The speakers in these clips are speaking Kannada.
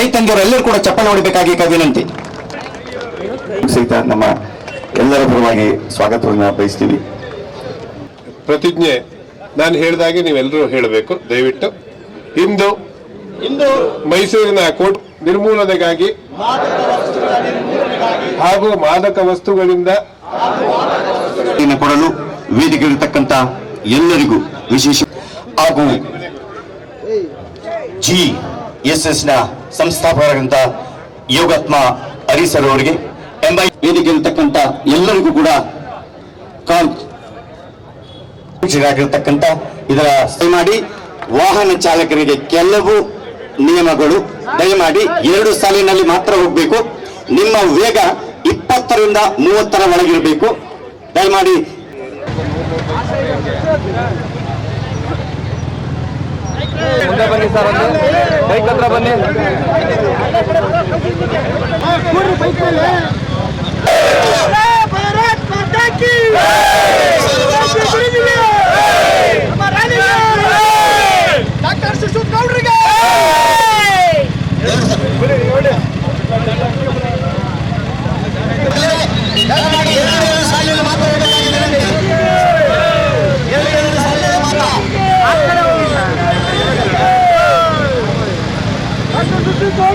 ಕೈ ತಂದಿರೋ ಎಲ್ಲರೂ ಕೂಡ ಚಪ್ಪಲ್ ಹೊಡಿಬೇಕಾಗಿ ವಿನಂತಿ ಸಹಿತ ನಮ್ಮ ಎಲ್ಲರ ಪರವಾಗಿ ಸ್ವಾಗತವನ್ನು ಬಯಸ್ತೀವಿ. ಪ್ರತಿಜ್ಞೆ ನಾನು ಹೇಳಿದಾಗೆ ನೀವೆಲ್ಲರೂ ಹೇಳಬೇಕು ದಯವಿಟ್ಟು. ಇಂದು ಇಂದು ಮೈಸೂರಿನ ಕೋರ್ಟ್ ನಿರ್ಮೂಲನೆಗಾಗಿ ಹಾಗೂ ಮಾದಕ ವಸ್ತುಗಳಿಂದ ಇನ್ನು ಕೊಡಲು ವೇದಿಕೆ ಇರತಕ್ಕಂತ ಎಲ್ಲರಿಗೂ ವಿಶೇಷ ಹಾಗೂ ಜಿ ಎಸ್ನ ಯೋಗಾತ್ಮ ಹರಿಸರ್ ಅವರಿಗೆ ಎಂಬ ವೇದಿಕೆ ಇರತಕ್ಕಂತ ಎಲ್ಲರಿಗೂ ಕೂಡ ಆಗಿರ್ತಕ್ಕಂಥ ಇದರ ಮಾಡಿ ವಾಹನ ಚಾಲಕರಿಗೆ ಕೆಲವು ನಿಯಮಗಳು ದಯಮಾಡಿ ಎರಡು ಸಾಲಿನಲ್ಲಿ ಮಾತ್ರ ಹೋಗಬೇಕು. ನಿಮ್ಮ ವೇಗ ಇಪ್ಪತ್ತರಿಂದ ಮೂವತ್ತರ ಒಳಗಿರಬೇಕು. ದಯಮಾಡಿ. ಬನ್ನಿ ಸರ್ ಅಂದ್ರೆ ಬೈಕ್ ಹತ್ರ ಬನ್ನಿ.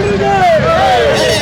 Hey!